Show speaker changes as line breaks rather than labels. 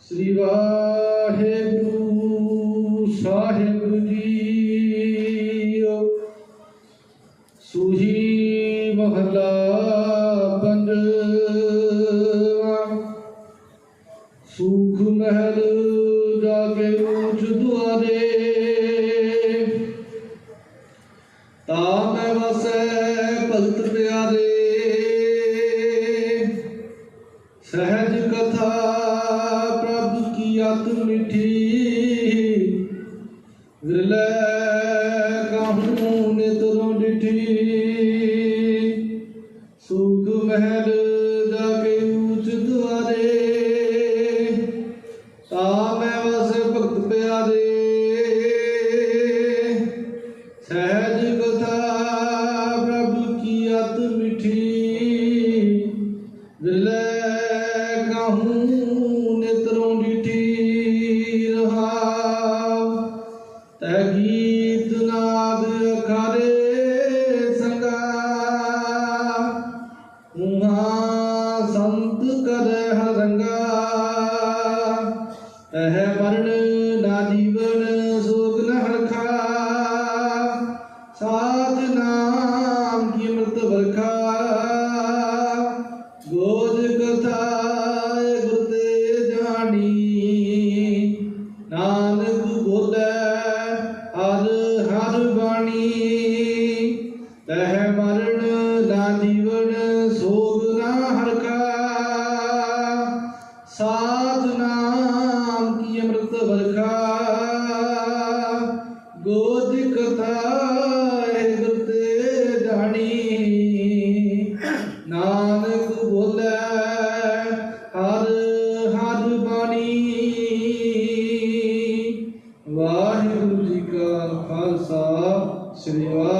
ਸ੍ਰੀ ਵਾਹਿਗੁਰੂ ਸਾਹਿਬ JIO. Suhi ਮਹਲਾ ਪੰਜਵਾ। ਸੁਖ ਮਹਿਲ ਜਾਗੇ ਉੱਚ ਦੁਆਰੇ। ਤਾ ਮੈਂ ਵਸੈ ਭਗਤ ਪਿਆਰੇ। ਸਹਿਜ ਕਥਾ ਪ੍ਰਭ ਕੀ ਅਤ ਮਿਠੀ। ਵਿਰਲੇ ਕਾਹੂ ਨਿਤਰੋਂ ਡਿਠੀ। ਸੁਖ ਮਹਿਲ ਜਾਕੇ ਉੱਚ ਦੁਆਰੇ ਤਾ ਮੈਂ ਵਸੇ ਭਗਤ ਪਿਆਰੇ ਸਹਿਜ ਕਥਾ ਪ੍ਰਭ ਕੀ ਅਤ ਮਿਠੀ। ਵਿਰਲੇ ਸੰਤ ਕਰੈ ਰੰਗਾ ਇਹ ਮਰਨ ਨਾ ਜੀਵਨ, ਸੋਗ ਨ ਹਰਖਾ। ਸਾਧ ਨਾਮ ਕੀ ਅੰਮ੍ਰਿਤ ਵਰਖਾ? ਗੋਜ ਕਥਾ ਗੁਰ ਤੇ ਜਾਣੀ। ਨਾਨਕ ਬੋਲੇ ਹਰ ਹਰ ਬਾਣੀ। ਤਹਿ ਮਰਨ ਨਾ ਜੀਵਨ ਸਾਧ ਨਾਮ ਕੀ ਅੰਮ੍ਰਿਤ ਵਰਖਾ? ਗੋਦ ਕਥਾ ਹੈ ਗੁਰ ਜਾਣੀ। ਨਾਨਕ ਬੋਲੇ, ਹਰ ਹਰ ਬਾਣੀ। ਵਾਹਿਗੁਰੂ ਜੀ ਕਾ ਖਾਲਸਾ, ਸ੍ਰੀ ਵਾਹਿਗੁਰੂ